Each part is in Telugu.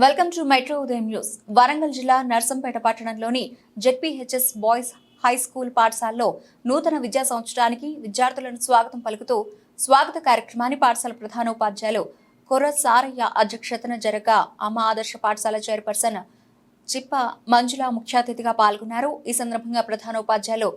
Welcome to metro Udayam news Warangal జిల్లా నర్సంపేట పట్టణంలోని జెడ్పీహెచ్ఎస్ బాయ్స్ హై స్కూల్ పాఠశాలలో నూతన విద్యా సంవత్సరానికి విద్యార్థులను స్వాగతం పలుకుతూ స్వాగత కార్యక్రమాన్ని పాఠశాల ప్రధానోపాధ్యాయులు కొర్ర సారయ్య అధ్యక్షతన జరగ అమ్మ ఆదర్శ పాఠశాల చైర్పర్సన్ చిప్ప మంజుల ముఖ్య అతిథిగా పాల్గొన్నారు. ఈ సందర్భంగా ప్రధానోపాధ్యాయులు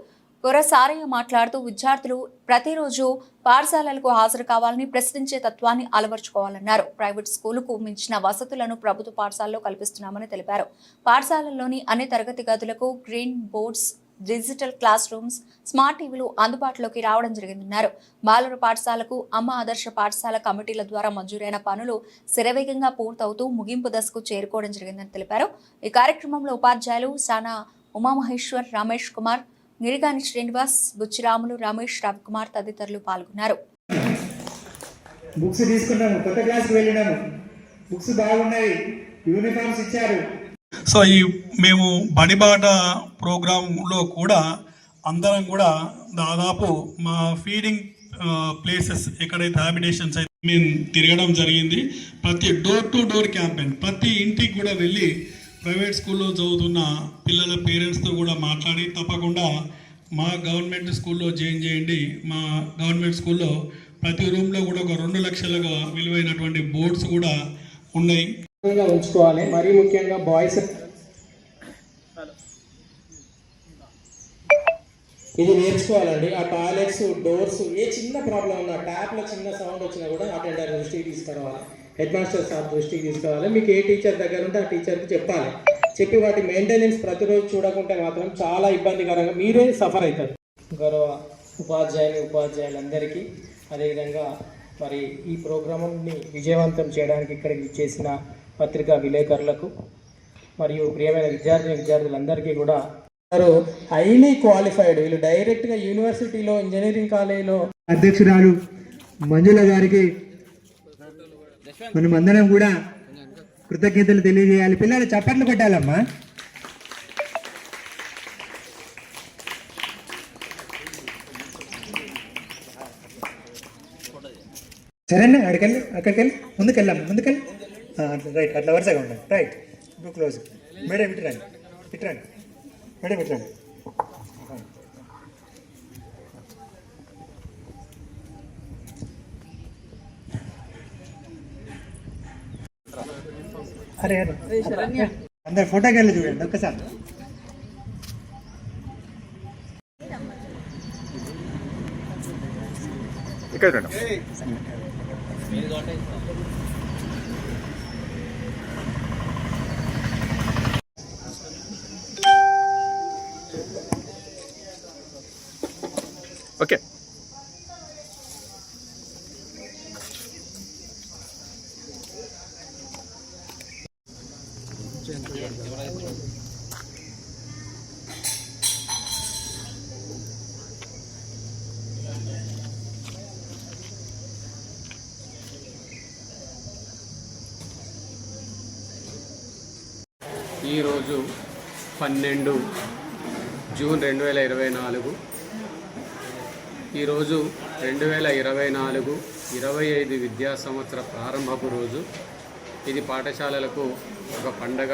కొరసారయ్య మాట్లాడుతూ విద్యార్థులు ప్రతిరోజు పాఠశాలలకు హాజరు కావాలని ప్రశ్నించే తత్వాన్ని అలవర్చుకోవాలన్నారు. ప్రైవేట్ స్కూలుకు మించిన వసతులను ప్రభుత్వ పాఠశాలలో కల్పిస్తున్నామని తెలిపారు. పాఠశాలల్లోని అన్ని తరగతి గదులకు green boards digital class rooms smart టీవీలు అందుబాటులోకి రావడం జరిగిందన్నారు. బాలుర పాఠశాలకు అమ్మ ఆదర్శ పాఠశాల కమిటీల ద్వారా మంజూరైన పనులు శరవేగంగా పూర్తవుతూ ముగింపు దశకు చేరుకోవడం జరిగిందని తెలిపారు. ఈ కార్యక్రమంలో ఉపాధ్యాయులు సానా ఉమామహేశ్వర్ రమేష్ కుమార్ నిరిగాని శ్రీనివాస్ బుచ్చిరాములు రమేష్ రవికుమార్ తదితరులు పాల్గొన్నారు. బుక్స్ తీసుకున్నాము కొత్త క్లాస్కి వెళ్ళినాము. బుక్స్ బాగున్నాయి యూనిఫామ్స్ ఇచ్చారు. సో ఈ మేము బడిబాట ప్రోగ్రాంలో కూడా అందరం కూడా దాదాపు మా ఫీడింగ్ ప్లేసెస్ ఎక్కడైతే హ్యాబిటేషన్స్ అయితే మేము తిరగడం జరిగింది ప్రతి డోర్ టు డోర్ క్యాంపెయిన్ ప్రతి ఇంటికి కూడా వెళ్ళి ప్రైవేట్ స్కూల్లో చదువుతున్న పిల్లల పేరెంట్స్తో కూడా మాట్లాడి తప్పకుండా మా గవర్నమెంట్ స్కూల్లో జాయిన్ చేయండి. మా గవర్నమెంట్ స్కూల్లో ప్రతి రూమ్లో కూడా ఒక రెండు లక్షలుగా విలువైనటువంటి బోర్డ్స్ కూడా ఉన్నాయి. ఉంచుకోవాలి. మరీ ముఖ్యంగా బాయ్స్. ఇది నేర్చుకోవాలండి. ఆ టాయిలెట్స్ డోర్స్ ఏ చిన్న ప్రాబ్లం ఉన్నా ట్యాప్లో చిన్న సౌండ్ వచ్చినా కూడా అటెండర్ దృష్టికి తీసుకురావాలి హెడ్ మాస్టర్ సార్ దృష్టికి తీసుకురావాలి మీకు ఏ టీచర్ దగ్గర ఉంటే ఆ టీచర్కి చెప్పాలి. చెప్పి వాటి మెయింటెనెన్స్ ప్రతిరోజు చూడకుంటే మాత్రం చాలా ఇబ్బందికరంగా మీరే సఫర్ అవుతారు. గౌరవ ఉపాధ్యాయులు ఉపాధ్యాయులందరికీ అదేవిధంగా మరి ఈ ప్రోగ్రాంని విజయవంతం చేయడానికి ఇక్కడికి చేసిన పత్రికా విలేకరులకు మరియు ప్రియమైన విద్యార్థి విద్యార్థులందరికీ కూడా వారు హైలీ క్వాలిఫైడ్ వీళ్ళు డైరెక్ట్గా యూనివర్సిటీలో ఇంజనీరింగ్ కాలేజీలో అధ్యక్షురాలు మంజుల గారికి మనం అందరం కూడా కృతజ్ఞతలు తెలియజేయాలి. పిల్లలు చప్పట్లు కొట్టాలమ్మా. సరేనా? అక్కడికెళ్ళి అక్కడికెళ్ళి. ముందుకెళ్ళాము ముందుకెళ్ళి. రైట్ అట్లా వరుసగా ఉండండి. రైట్ ఇప్పుడు క్లోజ్ మేడం ఇటు రండి ఇటు రండి. మేడం ఇటు రండి. అరే అరే అందరు ఫోటోకి వెళ్ళి చూడండి ఒక్కసారి ఇక్కడ రండి ఓకే ఈరోజు పన్నెండు జూన్ రెండు వేల ఇరవై నాలుగు. ఈరోజు రెండు వేల ఇరవై నాలుగు ఇరవై ఐదు విద్యా సంవత్సర ప్రారంభపు రోజు. ఇది పాఠశాలలకు ఒక పండగ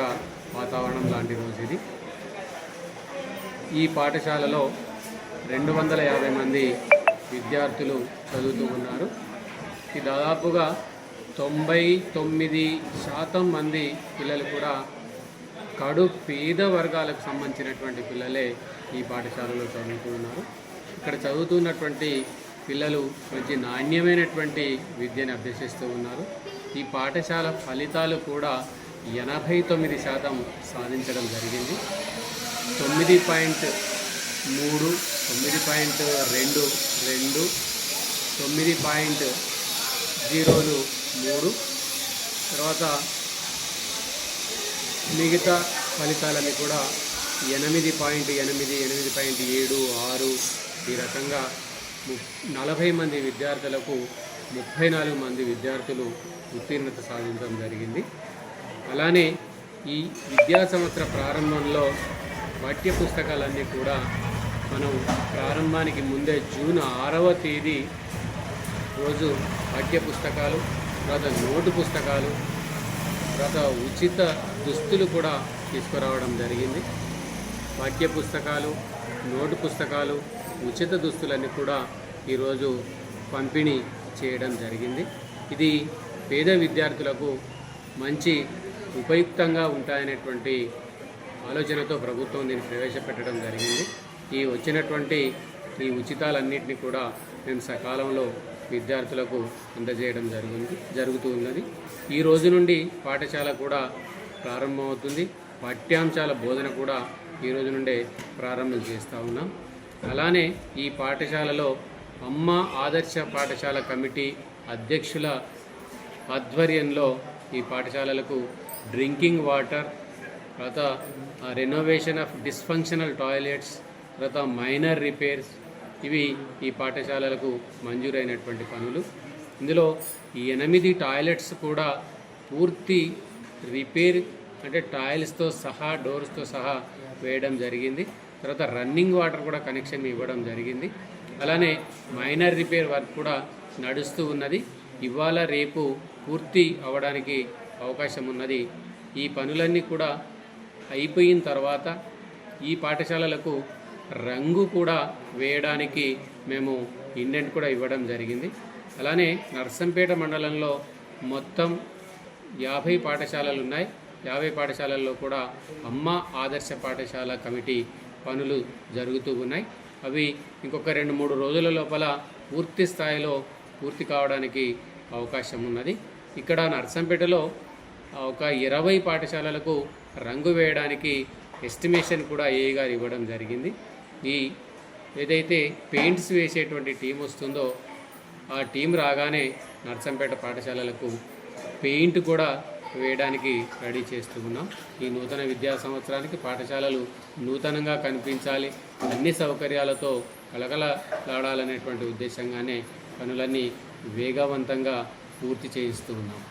వాతావరణం లాంటి రోజు ఇది. ఈ పాఠశాలలో రెండు వందల యాభై మంది విద్యార్థులు చదువుతూ ఉన్నారు. ఈ దాదాపుగా తొంభై తొమ్మిది శాతం మంది పిల్లలు కూడా కడు పేద వర్గాలకు సంబంధించినటువంటి పిల్లలే ఈ పాఠశాలలో చదువుతున్నారు ఇక్కడ చదువుతున్నటువంటి పిల్లలు మంచి నాణ్యమైనటువంటి విద్యను అభ్యసిస్తూ ఉన్నారు. ఈ పాఠశాల ఫలితాలు కూడా ఎనభై తొమ్మిది శాతం సాధించడం జరిగింది. తొమ్మిది పాయింట్ మూడు తొమ్మిది పాయింట్ రెండు రెండు తొమ్మిది పాయింట్ జీరోలు మూడు తర్వాత మిగతా ఫలితాలన్నీ కూడా ఎనిమిది పాయింట్ ఎనిమిది ఎనిమిది పాయింట్ ఏడు ఆరు ఈ రకంగా ము- నలభై మంది విద్యార్థులకు ముప్పై నాలుగు మంది విద్యార్థులు ఉత్తీర్ణత సాధించడం జరిగింది. అలానే ఈ విద్యా సంవత్సర ప్రారంభంలో పాఠ్య పుస్తకాలన్నీ కూడా మనం ప్రారంభానికి ముందే జూన్ ఆరవ తేదీ రోజు పాఠ్య పుస్తకాలు తర్వాత నోటు పుస్తకాలు తర్వాత ఉచిత దుస్తులు కూడా తీసుకురావడం జరిగింది. పాఠ్య పుస్తకాలు నోటు పుస్తకాలు ఉచిత దుస్తులన్నీ కూడా ఈరోజు పంపిణీ చేయడం జరిగింది. ఇది పేద విద్యార్థులకు మంచి ఉపయుక్తంగా ఉంటాయనేటువంటి ఆలోచనతో ప్రభుత్వం దీన్ని ప్రవేశపెట్టడం జరిగింది. ఈ వచ్చినటువంటి ఈ ఉచితాలన్నింటినీ కూడా మేము సకాలంలో విద్యార్థులకు అందజేయడం జరిగింది జరుగుతూ ఉన్నది. ఈ రోజు నుండి పాఠశాల కూడా ప్రారంభమవుతుంది. పాఠ్యాంశాల బోధన కూడా ఈ రోజు నుండే ప్రారంభం చేస్తూ ఉన్నాం. అలానే ఈ పాఠశాలలో అమ్మ ఆదర్శ పాఠశాల కమిటీ అధ్యక్షుల ఆధ్వర్యంలో ఈ పాఠశాలలకు డ్రింకింగ్ వాటర్ తర్వాత రెనోవేషన్ ఆఫ్ డిస్ఫంక్షనల్ టాయిలెట్స్ తర్వాత మైనర్ రిపేర్స్ ఇవి ఈ పాఠశాలలకు మంజూరైనటువంటి పనులు. ఇందులో ఈ ఎనిమిది టాయిలెట్స్ కూడా పూర్తి రిపేర్ అంటే టాయిల్స్తో సహా డోర్స్తో సహా వేయడం జరిగింది. తర్వాత రన్నింగ్ వాటర్ కూడా కనెక్షన్ ఇవ్వడం జరిగింది. అలానే మైనర్ రిపేర్ వర్క్ కూడా నడుస్తూ ఉన్నది. ఇవాళ రేపు పూర్తి అవ్వడానికి అవకాశం ఉన్నది. ఈ పనులన్నీ కూడా అయిపోయిన తర్వాత ఈ పాఠశాలలకు రంగు కూడా వేయడానికి మేము ఇండెంట్ కూడా ఇవ్వడం జరిగింది. అలానే నర్సంపేట మండలంలో మొత్తం యాభై పాఠశాలలు ఉన్నాయి యాభై పాఠశాలల్లో కూడా అమ్మ ఆదర్శ పాఠశాల కమిటీ పనులు జరుగుతూ ఉన్నాయి. అవి ఇంకొక రెండు మూడు రోజుల లోపల పూర్తి స్థాయిలో పూర్తి కావడానికి అవకాశం ఉన్నది. ఇక్కడ నర్సంపేటలో ఒక ఇరవై పాఠశాలలకు రంగు వేయడానికి ఎస్టిమేషన్ కూడా ఏ గారు ఇవ్వడం జరిగింది. ఈ ఏదైతే పెయింట్స్ వేసేటువంటి టీం వస్తుందో ఆ టీం రాగానే నర్సంపేట పాఠశాలలకు పెయింట్ కూడా వేయడానికి రెడీ చేస్తూ ఉన్నాం. ఈ నూతన విద్యా సంవత్సరానికి పాఠశాలలు నూతనంగా కనిపించాలి. అన్ని సౌకర్యాలతో కలకలలాడాలనేటువంటి ఉద్దేశంగానే పనులన్నీ వేగవంతంగా పూర్తి చేయిస్తూ ఉన్నాం.